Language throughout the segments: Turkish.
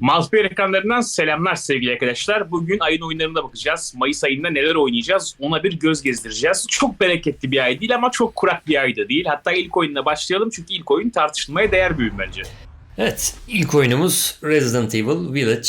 Multiplayer ekranlarından selamlar sevgili arkadaşlar. Bugün ayın oyunlarına bakacağız. Mayıs ayında neler oynayacağız ona bir göz gezdireceğiz. Çok bereketli bir ay değil ama çok kurak bir ay da değil. Hatta ilk oyunla başlayalım çünkü ilk oyun tartışılmaya değer bir oyun bence. Evet, ilk oyunumuz Resident Evil Village.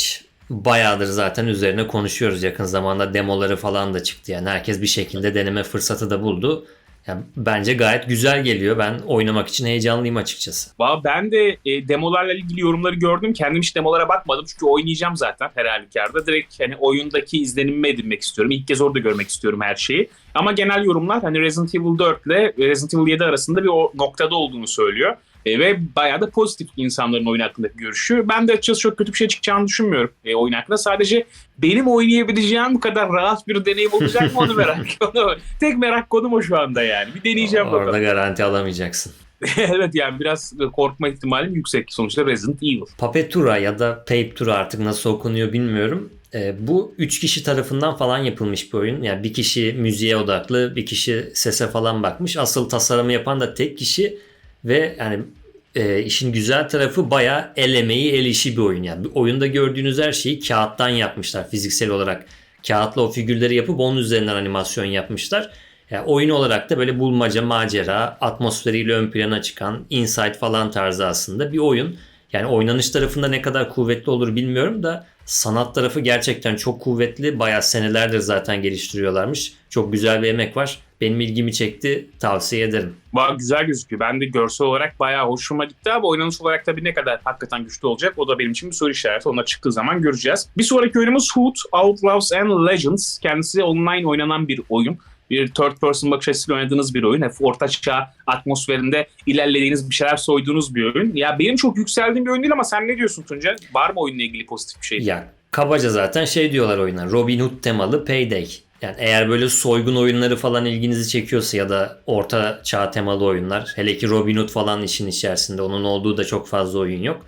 Bayağıdır zaten üzerine konuşuyoruz yakın zamanda demoları falan da çıktı yani herkes bir şekilde deneme fırsatı da buldu. Yani bence gayet güzel geliyor. Ben oynamak için heyecanlıyım açıkçası. Ben de e, demolarla ilgili yorumları gördüm. Kendim hiç demolara bakmadım çünkü oynayacağım zaten her halükarda. Direkt hani oyundaki izlenimimi edinmek istiyorum. İlk kez orada görmek istiyorum her şeyi. Ama genel yorumlar hani Resident Evil 4 ile Resident Evil 7 arasında bir o noktada olduğunu söylüyor. E, ve bayağı da pozitif insanların oyun hakkındaki görüşü. Ben de açıkçası çok kötü bir şey çıkacağını düşünmüyorum e, oyun hakkında. Sadece benim oynayabileceğim bu kadar rahat bir deneyim olacak mı onu merak ediyorum. Tek merak konum o şu anda yani. Bir deneyeceğim Orada bakalım. garanti alamayacaksın. evet yani biraz korkma ihtimalim yüksek. Sonuçta Resident Evil. Papetura ya da Papetura artık nasıl okunuyor bilmiyorum. E, bu üç kişi tarafından falan yapılmış bir oyun. Yani bir kişi müziğe odaklı, bir kişi sese falan bakmış. Asıl tasarımı yapan da tek kişi ve yani e, işin güzel tarafı bayağı el emeği, el işi bir oyun. Yani oyunda gördüğünüz her şeyi kağıttan yapmışlar fiziksel olarak. Kağıtla o figürleri yapıp onun üzerinden animasyon yapmışlar. Yani oyun olarak da böyle bulmaca, macera, atmosferiyle ön plana çıkan, insight falan tarzı aslında bir oyun. Yani oynanış tarafında ne kadar kuvvetli olur bilmiyorum da sanat tarafı gerçekten çok kuvvetli. Bayağı senelerdir zaten geliştiriyorlarmış. Çok güzel bir emek var. Benim ilgimi çekti. Tavsiye ederim. Vay, güzel gözüküyor. Ben de görsel olarak bayağı hoşuma gitti ama oynanış olarak tabii ne kadar hakikaten güçlü olacak o da benim için bir soru işareti. Onlar çıktığı zaman göreceğiz. Bir sonraki oyunumuz Hood, Outlaws and Legends. Kendisi online oynanan bir oyun. Bir third person bakış açısıyla oynadığınız bir oyun. Hep orta çağ atmosferinde ilerlediğiniz bir şeyler soyduğunuz bir oyun. Ya benim çok yükseldiğim bir oyun değil ama sen ne diyorsun Tunca? Var mı oyunla ilgili pozitif bir şey? Ya kabaca zaten şey diyorlar oyuna. Robin Hood temalı Payday. Yani eğer böyle soygun oyunları falan ilginizi çekiyorsa ya da orta çağ temalı oyunlar. Hele ki Robin Hood falan işin içerisinde. Onun olduğu da çok fazla oyun yok.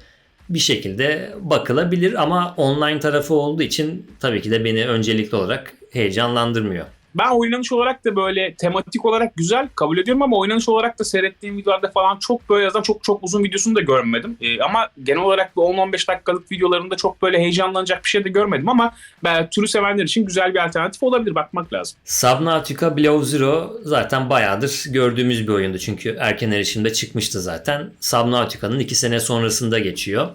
Bir şekilde bakılabilir ama online tarafı olduğu için tabii ki de beni öncelikli olarak heyecanlandırmıyor. Ben oynanış olarak da böyle tematik olarak güzel kabul ediyorum ama oynanış olarak da seyrettiğim videolarda falan çok böyle yazan çok çok uzun videosunu da görmedim. Ee, ama genel olarak bu 10-15 dakikalık videolarında çok böyle heyecanlanacak bir şey de görmedim ama ben türü sevenler için güzel bir alternatif olabilir bakmak lazım. Subnautica Below Zero zaten bayağıdır gördüğümüz bir oyundu çünkü erken erişimde çıkmıştı zaten. Subnautica'nın 2 sene sonrasında geçiyor.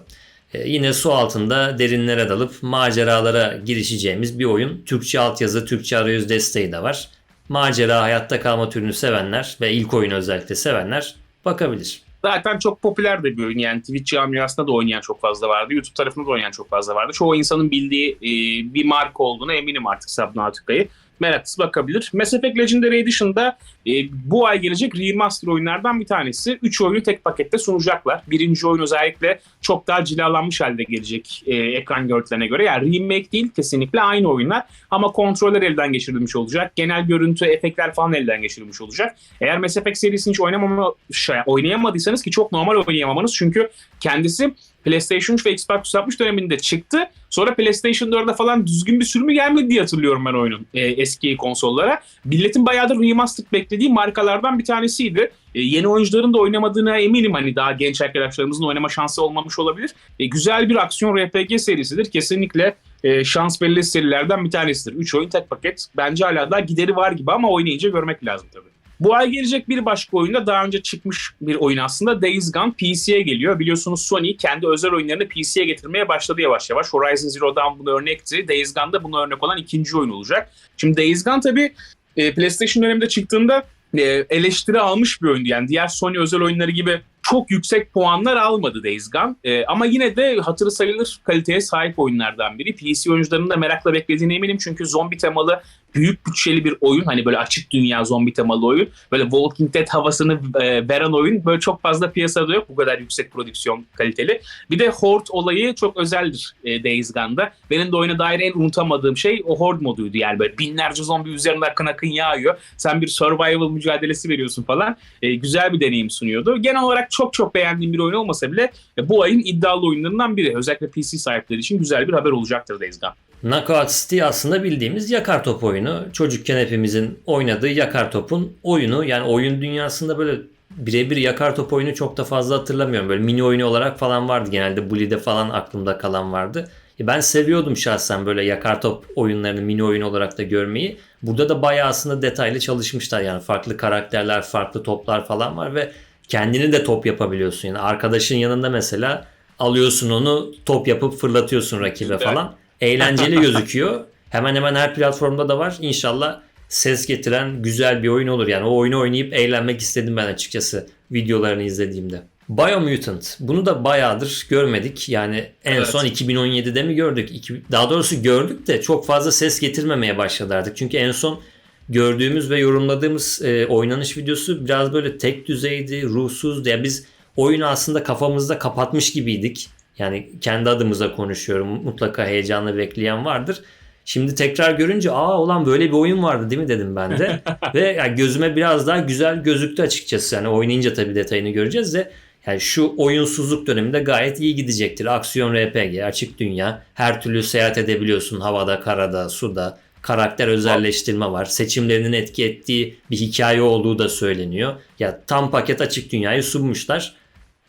Ee, yine su altında derinlere dalıp maceralara girişeceğimiz bir oyun. Türkçe altyazı, Türkçe arayüz desteği de var. Macera, hayatta kalma türünü sevenler ve ilk oyunu özellikle sevenler bakabilir. Zaten çok popüler de bir oyun yani Twitch camiasında da oynayan çok fazla vardı. YouTube tarafında da oynayan çok fazla vardı. Çoğu insanın bildiği e, bir marka olduğuna eminim artık Subnautica'yı. Meraklısı bakabilir. Mass Effect Legendary Edition'da e, bu ay gelecek remaster oyunlardan bir tanesi. 3 oyunu tek pakette sunacaklar. Birinci oyun özellikle çok daha cilalanmış halde gelecek e, ekran görüntülerine göre. Yani remake değil kesinlikle aynı oyunlar ama kontroller elden geçirilmiş olacak. Genel görüntü, efektler falan elden geçirilmiş olacak. Eğer Mass Effect serisini hiç oynamama, şey, oynayamadıysanız ki çok normal oynayamamanız çünkü kendisi PlayStation 3 ve Xbox 360 döneminde çıktı. Sonra PlayStation 4'e falan düzgün bir sürümü gelmedi diye hatırlıyorum ben oyunun e, eski konsollara. Milletin bayağıdır remastered beklediği markalardan bir tanesiydi. E, yeni oyuncuların da oynamadığına eminim hani daha genç arkadaşlarımızın oynama şansı olmamış olabilir. E, güzel bir aksiyon RPG serisidir. Kesinlikle e, şans belli serilerden bir tanesidir. 3 oyun tek paket. Bence hala daha gideri var gibi ama oynayınca görmek lazım tabii. Bu ay gelecek bir başka oyunda daha önce çıkmış bir oyun aslında Days Gone PC'ye geliyor. Biliyorsunuz Sony kendi özel oyunlarını PC'ye getirmeye başladı yavaş yavaş. Horizon Zero Dawn bunu örnekti. Days Gone da buna örnek olan ikinci oyun olacak. Şimdi Days Gone tabii e, PlayStation döneminde çıktığında e, eleştiri almış bir oyundu. Yani diğer Sony özel oyunları gibi çok yüksek puanlar almadı Days Gone. E, ama yine de hatırı sayılır kaliteye sahip oyunlardan biri. PC oyuncularının da merakla beklediğine eminim. Çünkü zombi temalı büyük bütçeli bir oyun. Hani böyle açık dünya zombi temalı oyun. Böyle Walking Dead havasını e, veren oyun. Böyle çok fazla piyasada yok bu kadar yüksek prodüksiyon kaliteli. Bir de Horde olayı çok özeldir e, Days Gone'da. Benim de oyuna dair en unutamadığım şey o Horde moduydu. Yani böyle binlerce zombi üzerinde akın akın yağıyor. Sen bir survival mücadelesi veriyorsun falan. E, güzel bir deneyim sunuyordu. Genel olarak çok çok beğendiğim bir oyun olmasa bile e, bu ayın iddialı oyunlarından biri. Özellikle PC sahipleri için güzel bir haber olacaktır Days Gone. Knockout City aslında bildiğimiz yakar top oyunu. Çocukken hepimizin oynadığı yakar topun oyunu. Yani oyun dünyasında böyle birebir yakar top oyunu çok da fazla hatırlamıyorum. Böyle mini oyunu olarak falan vardı. Genelde Bully'de falan aklımda kalan vardı. E, Ben seviyordum şahsen böyle yakar top oyunlarını mini oyun olarak da görmeyi. Burada da bayağı aslında detaylı çalışmışlar. Yani farklı karakterler, farklı toplar falan var ve kendini de top yapabiliyorsun. Yani arkadaşın yanında mesela alıyorsun onu top yapıp fırlatıyorsun rakibe falan. Eğlenceli gözüküyor. Hemen hemen her platformda da var. İnşallah ses getiren güzel bir oyun olur. Yani o oyunu oynayıp eğlenmek istedim ben açıkçası videolarını izlediğimde. Biomutant. Bunu da bayağıdır görmedik. Yani en Evet. son 2017'de mi gördük? Daha doğrusu gördük de çok fazla ses getirmemeye başladı artık. Çünkü en son gördüğümüz ve yorumladığımız e, oynanış videosu biraz böyle tek düzeydi, ruhsuzdu. Ya biz oyunu aslında kafamızda kapatmış gibiydik. Yani kendi adımıza konuşuyorum. Mutlaka heyecanla bekleyen vardır. Şimdi tekrar görünce aa olan böyle bir oyun vardı değil mi dedim ben de. Ve yani gözüme biraz daha güzel gözüktü açıkçası. Yani oynayınca tabii detayını göreceğiz de yani şu oyunsuzluk döneminde gayet iyi gidecektir. Aksiyon RPG, açık dünya. Her türlü seyahat edebiliyorsun havada, karada, suda. Karakter özelleştirme var. Seçimlerinin etki ettiği bir hikaye olduğu da söyleniyor. Ya tam paket açık dünyayı sunmuşlar.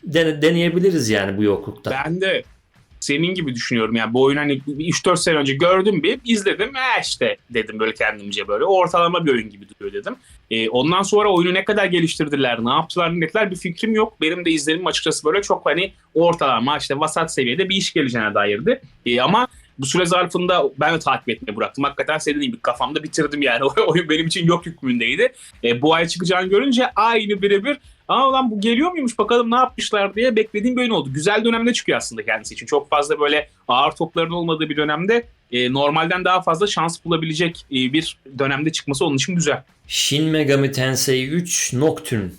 Dene- deneyebiliriz yani bu yoklukta. Ben de senin gibi düşünüyorum. Yani bu oyunu hani 3-4 sene önce gördüm bir izledim. E işte dedim böyle kendimce böyle ortalama bir oyun gibi duruyor dedim. E, ondan sonra oyunu ne kadar geliştirdiler, ne yaptılar, ne kadar bir fikrim yok. Benim de izlenim açıkçası böyle çok hani ortalama işte vasat seviyede bir iş geleceğine dairdi. E, ama bu süre zarfında ben de takip etmeyi bıraktım. Hakikaten senin gibi kafamda bitirdim yani. Oyun benim için yok hükmündeydi. E, bu ay çıkacağını görünce aynı birebir Aa lan bu geliyor muymuş bakalım ne yapmışlar diye beklediğim bir oyun oldu. Güzel dönemde çıkıyor aslında kendisi için. Çok fazla böyle ağır topların olmadığı bir dönemde e, normalden daha fazla şans bulabilecek e, bir dönemde çıkması onun için güzel. Shin Megami Tensei 3 Nocturne.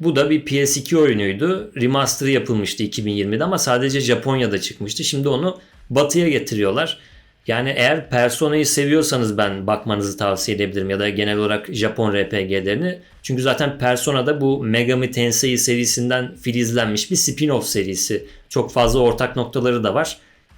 Bu da bir PS2 oyunuydu. Remaster'ı yapılmıştı 2020'de ama sadece Japonya'da çıkmıştı. Şimdi onu batıya getiriyorlar. Yani eğer Persona'yı seviyorsanız ben bakmanızı tavsiye edebilirim ya da genel olarak Japon RPG'lerini. Çünkü zaten Persona'da bu Megami Tensei serisinden filizlenmiş bir spin-off serisi. Çok fazla ortak noktaları da var.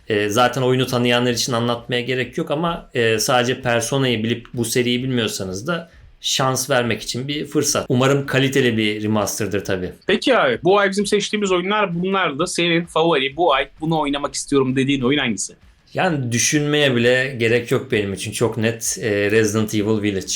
E, zaten oyunu tanıyanlar için anlatmaya gerek yok ama e, sadece Persona'yı bilip bu seriyi bilmiyorsanız da şans vermek için bir fırsat. Umarım kaliteli bir remaster'dır tabii. Peki abi bu ay bizim seçtiğimiz oyunlar bunlardı. Senin favori bu ay bunu oynamak istiyorum dediğin oyun hangisi? Yani düşünmeye bile gerek yok benim için. Çok net e, Resident Evil Village.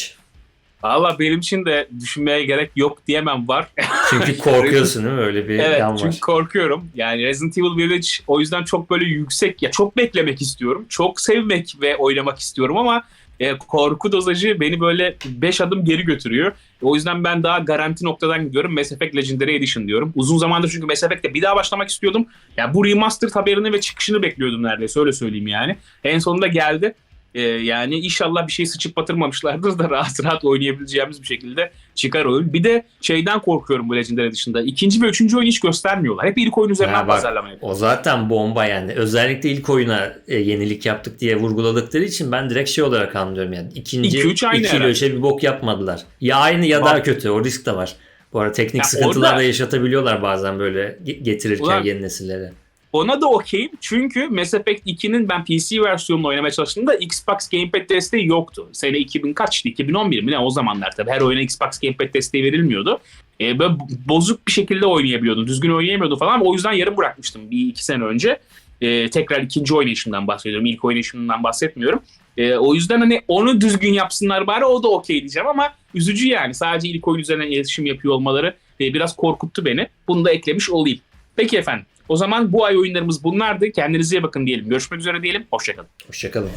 Valla benim için de düşünmeye gerek yok diyemem var. Çünkü korkuyorsun değil mi? Öyle bir Evet yan var. çünkü korkuyorum. Yani Resident Evil Village o yüzden çok böyle yüksek ya çok beklemek istiyorum. Çok sevmek ve oynamak istiyorum ama e, korku dozajı beni böyle 5 adım geri götürüyor. O yüzden ben daha garanti noktadan gidiyorum. Mass Effect Legendary Edition diyorum. Uzun zamandır çünkü Mass Effect'te bir daha başlamak istiyordum. Ya bu remaster haberini ve çıkışını bekliyordum neredeyse öyle söyleyeyim yani. En sonunda geldi. E, yani inşallah bir şey sıçıp batırmamışlardır da rahat rahat oynayabileceğimiz bir şekilde çıkar oyun. Bir de şeyden korkuyorum bu Legendary Edition'da. İkinci ve üçüncü oyun hiç göstermiyorlar. Hep ilk oyun üzerinden Ha, bak, pazarlama yapıyor. O zaten bomba yani. Özellikle ilk oyuna e, yenilik yaptık diye vurguladıkları için ben direkt şey olarak anlıyorum yani. İkinci, İki, üç aynı iki ile üçe bir bok yapmadılar. Ya aynı ya Bak- daha kötü. O risk de var. Bu arada teknik Ya sıkıntılar orada- da yaşatabiliyorlar bazen böyle ge- getirirken Ulan- yeni nesillere. Ona da okeyim. Çünkü Mass Effect 2'nin ben PC versiyonunu oynamaya çalıştığımda Xbox Gamepad desteği yoktu. Sene 2000 kaçtı? 2011 mi ne o zamanlar tabii. Her oyuna Xbox Gamepad desteği verilmiyordu. Ee, böyle bozuk bir şekilde oynayabiliyordum. Düzgün oynayamıyordum falan. O yüzden yarım bırakmıştım bir iki sene önce. Ee, tekrar ikinci oynayışımdan bahsediyorum. İlk oynayışımdan bahsetmiyorum. Ee, o yüzden hani onu düzgün yapsınlar bari o da okey diyeceğim ama üzücü yani. Sadece ilk oyun üzerinden iletişim yapıyor olmaları e, biraz korkuttu beni. Bunu da eklemiş olayım. Peki efendim. O zaman bu ay oyunlarımız bunlardı. Kendinize iyi bakın diyelim. Görüşmek üzere diyelim. Hoşçakalın. Hoşçakalın.